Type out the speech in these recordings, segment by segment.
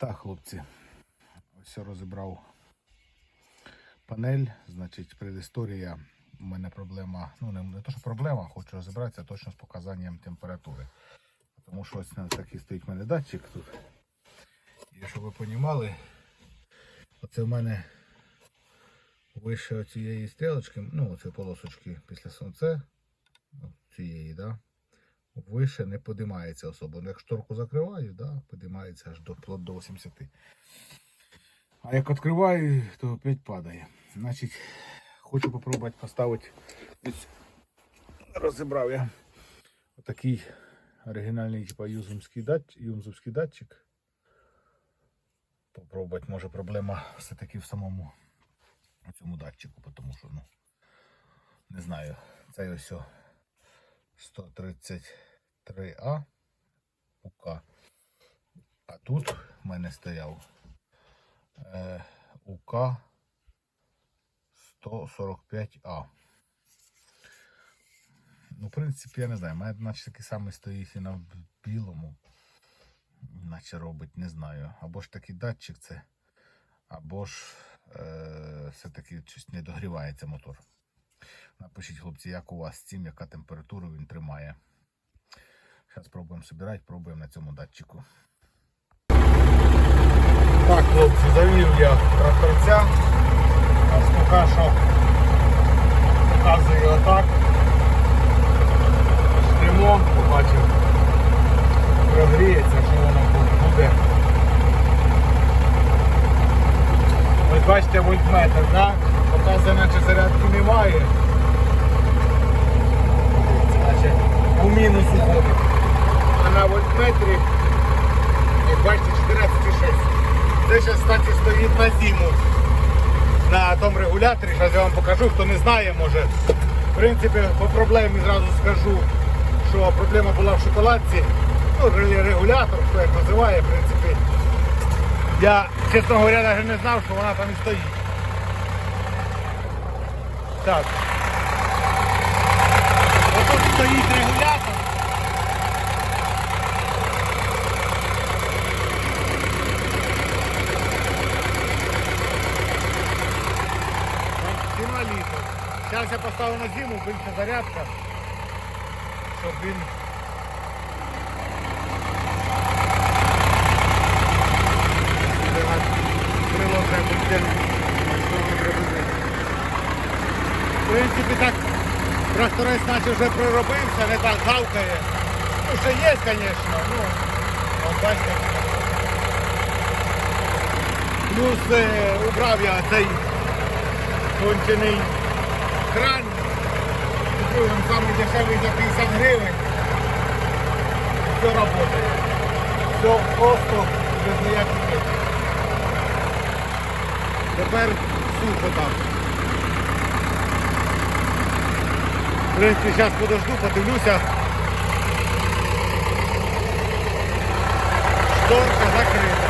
Так, хлопці, ось розібрав панель, значить, предісторія. У мене проблема, ну не, не то, що проблема, хочу розібратися точно з показанням температури. Тому що ось такий стоїть в мене датчик тут. І щоб ви розуміли, оце в мене вище цієї стрілочки, ну оце полосочки після сонця, цієї, да, вище не подимається особо. Ну, Як шторку закриваю, да, подимається аж до, вплоть до 80. А як відкриваю, то опять падає. Значить, хочу спробувати поставити. Розібрав я отакий оригінальний типа юзумський датчик, юнзовський датчик. Попробувати, може проблема все-таки в самому цьому датчику, тому що, ну, не знаю, цей ось 133А УК. А тут в мене стояв е, УК 145А. Ну, в принципі, я не знаю. Мене наче такий самий стоїть і на білому. Наче робить, не знаю. Або ж такий датчик це, або ж е, все-таки щось не догрівається мотор. Напишіть, хлопці, як у вас з цим, яка температура він тримає. Зараз спробуємо збирати, пробуємо на цьому датчику. Так, хлопці, завів я тракторця. Ось поки що показую отак. Ждемо, побачив. Прогріється, що воно буде. Ось бачите, вольтметр, так? Показує, наче зарядки немає. Значить, у мінус уходить. А на вольтметрі, як бачите, 14,6. Це зараз, кстати, стоїть на зиму. На тому регуляторі, зараз я вам покажу, хто не знає, може. В принципі, по проблемі зразу скажу, що проблема була в шоколадці. Ну, регулятор, хто як називає, в принципі. Я, чесно говоря, навіть не знав, що вона там і стоїть. Так. Отут стоїть регулятор. Зима літо. Зараз я поставив на зиму, більше зарядка, щоб він крило треба буде. В принципі, так Тракторець наче вже проробився, не так гавкає. Ну, ще є, звісно, ну, бачите. Плюс е, убрав я цей кончений кран. Купив він самий дешевий за 50 гривень. Все працює. Все просто без ніяких. Тепер сухо там. В принципі, зараз подожду, подивлюся. Шторка закрита.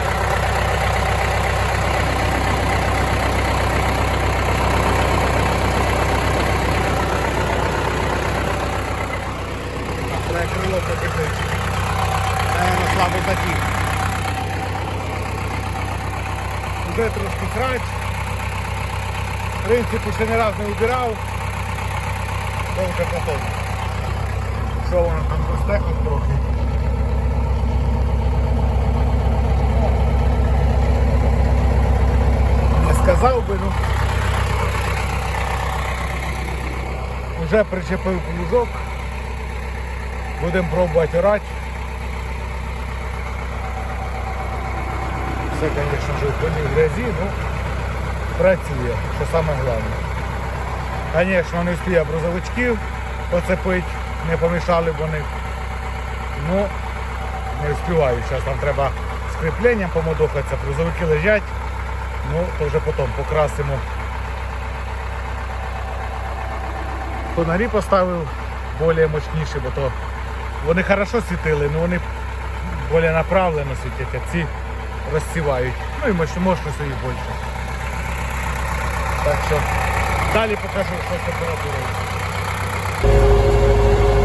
Треба крило покрити. Наверно, слабий затік. Вже трошки срач. В принципі, ще не раз не вибирав. То вже. Що воно там хоч трохи. Не сказав би, ну. Вже причепив плужок. Будемо пробувати орати. Все, звісно, вже в грязі, ну працює, що саме головне. Звісно, не встиг брузовичків поцепити, не помішали б вони. Ну, не встигаю. Зараз там треба з кріпленням помодохатися, брузовики лежать. Ну, то вже потім покрасимо. Фонарі поставив більш мощніші, бо то вони хорошо світили, але вони більш направлено світять, а ці розсівають. Ну і мощ- мощності їх більше. Так що Далі покажу, що з температурою.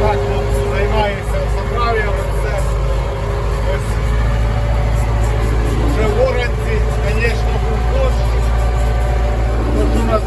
Так, от займається забрав'ям, все. Ось вже в Оранці, звісно, був дощ. Тут у нас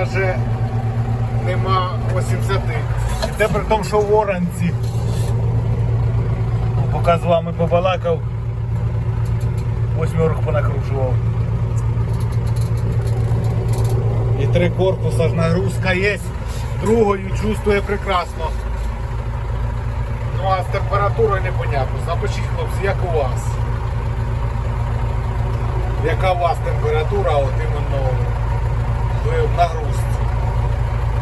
Навіть нема 80. І це при тому, що в оранці. Поки з вами побалакав, восьмерок понакручував. І три корпуса ж нагрузка є. Другою чувствує прекрасно. Ну а з температурою непонятно. Запишіть, хлопці, як у вас? Яка у вас температура, от іменно ви в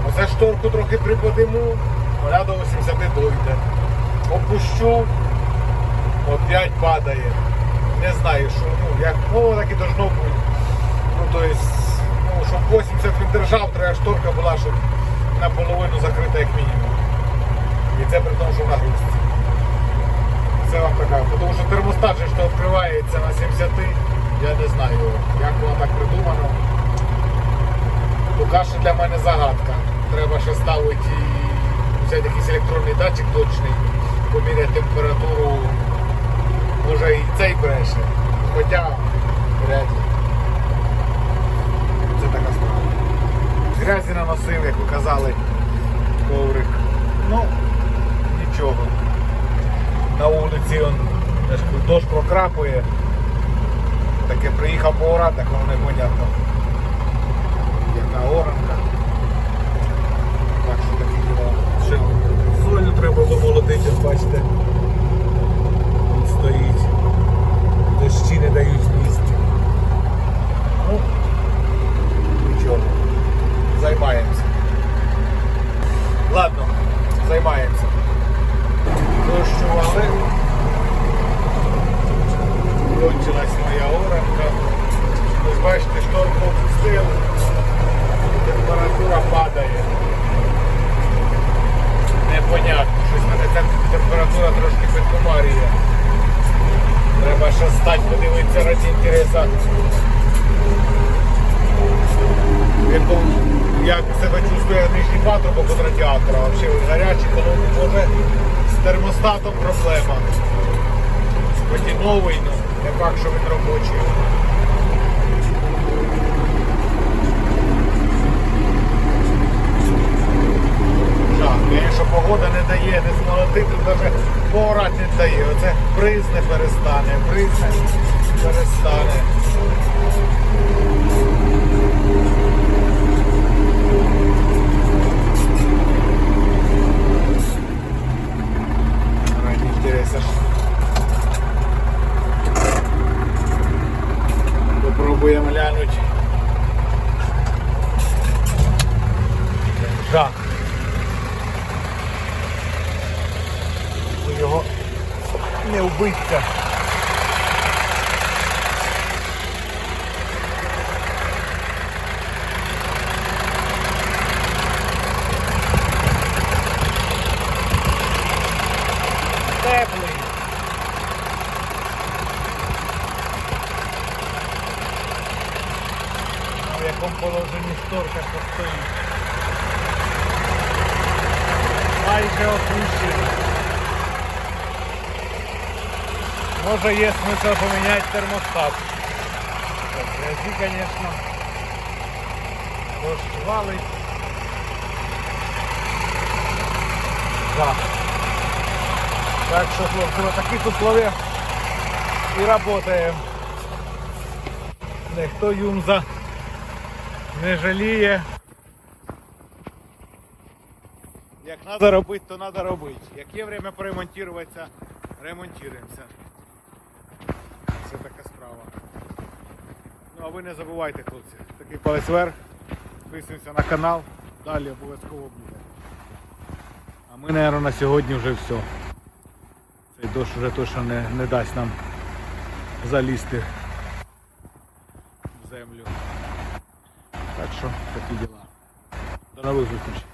Оце шторку трохи приподиму, вона до 80 дойде. Опущу, опять падає. Не знаю, що, ну, як, ну так і должно бути. Ну, то есть, ну, щоб 80 він держав, треба шторка була, щоб наполовину закрита як мінімум. І це при тому, що в нагрузці. Це вам така. Тому що термостат же що відкривається на 70, я не знаю, як воно так придумано. Що для мене загадка. Треба ще ставити взяти якийсь електронний датчик точний, поміряти температуру. Може і цей бреше. Хоча ли. Це така справа. Грязі наносив, як ви казали, коврик. Ну, нічого. На вулиці он, дощ прокрапує. Таке приїхав поорати, так воно непонятно. Яка оранка. Так що такі діла. Ще сою треба домолотити, ось бачите. Він стоїть. Дощі не дають місця. Ну, нічого. Займаємося. Ладно, займаємося. Дощували. Кончилась моя оранка. Ось бачите, шторку опустив. Температура падає. Непонятно. Щось мене ця температура трошки підкомарює. Треба ще стати, подивитися раді інтереса. Як себе чувствує нижній патрубок від радіатора. Взагалі гарячий, коли може з термостатом проблема. Хоч і новий, ну не факт, що він робочий. Звісно, погода не дає, не смолотити, навіть поорати не дає. Оце перестане, бризне перестане. Раді інтереса ж. Попробуємо глянути. Жах. Не вбиться. Теплий. В. Може є смисл поміняти термостат. Так, звісно. Валить. Да. Так що, хлопці, вот такі условия і працюємо. Ніхто юмза не жаліє. Як треба робити, то треба робити. Як є время поремонтуватися, ремонтуємося. Це така справа. Ну а ви не забувайте, хлопці. Такий палець вверх. Підписуємося на канал. Далі обов'язково буде. А ми, мабуть, на сьогодні вже все. Цей дощ вже точно не, не дасть нам залізти в землю. Так що такі діла. До нових зустрічей.